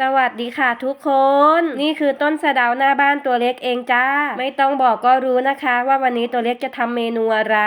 สวัสดีค่ะทุกคน นี่คือต้นสะเดาหน้าบ้านตัวเล็กเองจ้า ไม่ต้องบอกก็รู้นะคะ ว่าวันนี้ตัวเล็กจะทำเมนูอะไร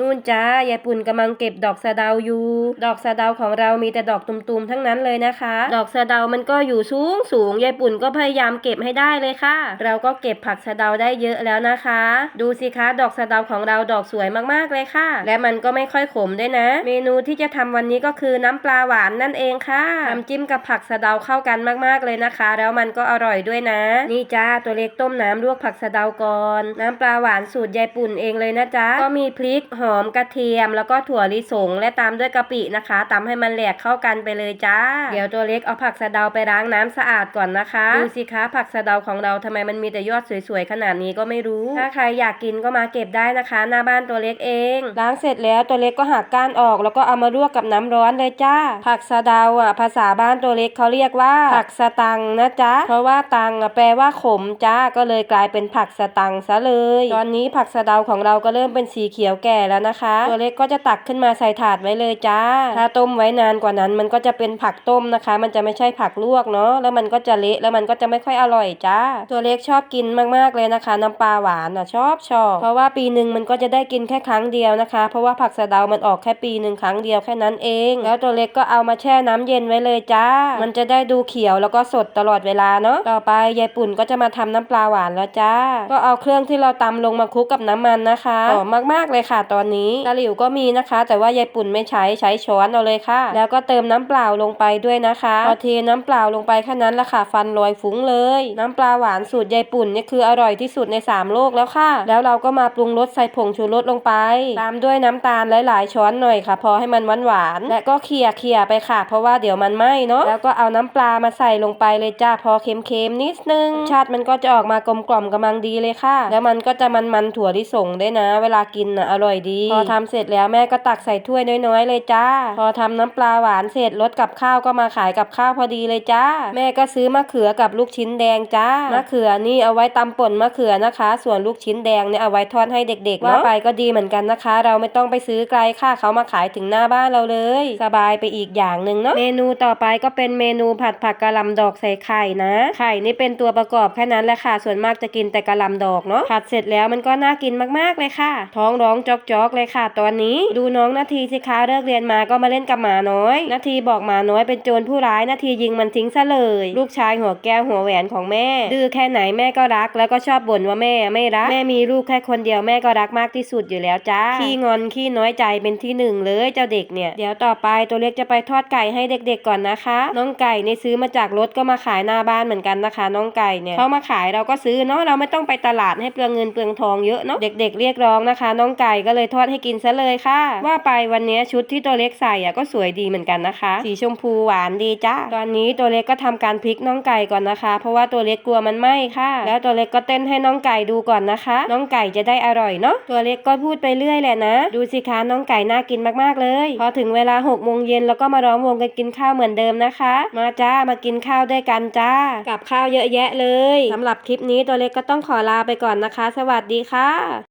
นู่นจ้ายายปุ่นกำลังเก็บดอกสะเดาอยู่ ดอกสะเดาของเรามีแต่ดอกตุ่มๆทั้งนั้นเลยนะคะ ดอกสะเดามันก็อยู่สูงสูงยายปุ่นก็พยายามเก็บให้ได้เลยค่ะ เราก็เก็บผักสะเดาได้เยอะแล้วนะคะ ดูสิคะดอกสะเดาของเราดอกสวยมากๆเลยค่ะ และมันก็ไม่ค่อยขมด้วยนะ เมนูที่จะทำวันนี้ก็คือน้ำปลาหวานนั่นเองค่ะน้ำจิ้มกับผักสะเดาเข้ากันมากๆเลยนะคะ แล้วมันก็อร่อยด้วยนะ นี่จ้าตัวเล็กต้มน้ำลวกผักสะเดาก่อน น้ำปลาหวานสูตรยายปุ่นเองเลยนะจ๊ะก็มีพริกหอมกระเทียม แล้วก็ถั่วลิสง และตามด้วยกะปินะคะตำให้มันแหลกเข้ากันไปเลยจ้า เดี๋ยวตัวเล็กเอาผักสะเดาไปล้างน้ำสะอาดก่อนนะคะดูสิคะผักสะเดาของเราทำไมมันมีแต่ยอดสวยๆขนาดนี้ก็ไม่รู้ ถ้าใครอยากกินก็มาเก็บได้นะคะ หน้าบ้านตัวเล็กเองล้างเสร็จแล้วตัวเล็กก็หักก้านออก แล้วก็เอามาลวกกับน้ำร้อนเลยจ้า ผักสะเดาอะภาษาบ้านตัวเล็กเขาเรียกว่าผักสตังนะจ๊ะ เพราะว่าตังแปลว่าขมจ้าก็เลยกลายเป็นผักสตังซะเลย ตอนนี้ผักสะเดาของเราก็เริ่มเป็นสีเขียวแก่แล้วนะคะ ตัวเล็กก็จะตักขึ้นมาใส่ถาดไว้เลยจ้า ถ้าต้มไว้นานกว่านั้นมันก็จะเป็นผักต้มนะคะ มันจะไม่ใช่ผักลวกเนาะแล้วมันก็จะเละแล้วมันก็จะไม่ค่อยอร่อยจ้า ตัวเล็กชอบกินมากๆเลยนะคะ น้ำปลาหวานอะชอบชอบเพราะว่าปีหนึ่งมันก็จะได้กินแค่ครั้งเดียวนะคะ เพราะว่าผักสะเดามันออกแค่ปีหนึ่งครั้งเดียวแค่นั้นเอง แล้วตัวเล็กก็เอามาแช่น้ำเย็นไว้เลยจ้า มันจะได้ดูเขียวียวแล้วก็สดตลอดเวลาเนาะต่อไปยายปุ่นก็จะมาทำน้ำปลาหวานแล้วจ้า ก็เอาเครื่องที่เราตำลงมาคลุกกับน้ำมันนะคะหอมมากๆเลยค่ะ ตอนนี้ตะหลิวก็มีนะคะ แต่ว่ายายปุ่นไม่ใช้ใช้ช้อนเอาเลยค่ะ แล้วก็เติมน้ำเปล่าลงไปด้วยนะคะพอเทน้ำเปล่าลงไปแค่นั้นละค่ะฟันลอยฟุ้งเลย น้ำปลาหวานสูตรยายปุ่นเนี่ยคืออร่อยที่สุดในสามโลกแล้วค่ะ แล้วเราก็มาปรุงรสใส่ผงชูรสลงไป ตามด้วยน้ำตาลหลายๆช้อนหน่อยค่ะ พอให้มันหวานหวานๆและก็เคี่ยเคี่ยไปค่ะ เพราะว่าเดี๋ยวมันไหม้เนาะแล้วก็เอาน้ำปลามาใส่ลงไปเลยจ้าพอเค็มๆนิดนึง ชาติมันก็จะออกมากลมกล่อมกำลังดีเลยค่ะ แล้วมันก็จะมันๆถั่วลิสงได้นะ เวลากินน่ะอร่อยดี พอทำเสร็จแล้วแม่ก็ตักใส่ถ้วยน้อยๆเลยจ้า พอทำน้ำปลาหวานเสร็จรสกับข้าวก็มาขายกับข้าวพอดีเลยจ้า แม่ก็ซื้อมะเขือกับลูกชิ้นแดงจ้ามะเขือนี่เอาไว้ตำป่นมะเขือนะคะ ส่วนลูกชิ้นแดงเนี่ยเอาไว้ทอดให้เด็กๆว่าไปก็ดีเหมือนกันนะคะ เราไม่ต้องไปซื้อไกลค่ะเขามาขายถึงหน้าบ้านเราเลย สบายไปอีกอย่างหนึ่งเนาะเมนูต่อไปก็เป็นเมนูผัดผักกะหล่ำดอกใส่ไข่นะ ไข่นี่เป็นตัวประกอบแค่นั้นแหละค่ะ ส่วนมากจะกินแต่กะหล่ำดอกเนาะผัดเสร็จแล้วมันก็น่ากินมากๆเลยค่ะ ท้องร้องจอกๆเลยค่ะ ตอนนี้ดูน้องนาทีสิคะเลิกเรียนมาก็มาเล่นกับหมาน้อย นาทีบอกหมาน้อยเป็นโจรผู้ร้ายนาทียิงมันทิ้งซะเลย ลูกชายหัวแก้วหัวแหวนของแม่ ดื้อแค่ไหนแม่ก็รัก แล้วก็ชอบบ่นว่าแม่ไม่รัก แม่มีลูกแค่คนเดียวแม่ก็รักมากที่สุดอยู่แล้วจ้าขี้งอนขี้น้อยใจเป็นที่หนึ่งเลยเจ้าเด็กเนี่ยเดี๋ยวต่อไปตัวเล็กจะไปทอดไก่ให้เด็กๆก่อนนะคะ น้องไก่เนี่ยซื้อมาจากรถก็มาขายหน้าบ้านเหมือนกันนะคะ น้องไก่เนี่ยเขามาขายเราก็ซื้อเนาะเราไม่ต้องไปตลาดให้เปลืองเงินเปลืองทองเยอะเนาะเด็ก ๆ เรียกร้องนะคะ น้องไก่ก็เลยทอดให้กินซะเลยค่ะ ว่าไปวันนี้ชุดที่ตัวเล็กใส่อะก็สวยดีเหมือนกันนะคะ สีชมพูหวานดีจ้าตอนนี้ตัวเล็กก็ทำการพลิกน้องไก่ก่อนนะคะ เพราะว่าตัวเล็กกลัวมันไหม้ค่ะ แล้วตัวเล็กก็เต้นให้น้องไก่ดูก่อนนะคะ น้องไก่จะได้อร่อยเนาะตัวเล็กก็พูดไปเรื่อยแหละนะ ดูสิคะน้องไก่น่ากินมากๆเลย พอถึงเวลา6กโมงเย็นแล้วก็มาร้องวงกันกินข้าวเหมือนเดิมนะคะ มาจ้ามากินข้าวด้วยกันจ้า กับข้าวเยอะแยะเลยสำหรับคลิปนี้ตัวเล็กก็ต้องขอลาไปก่อนนะคะ สวัสดีค่ะ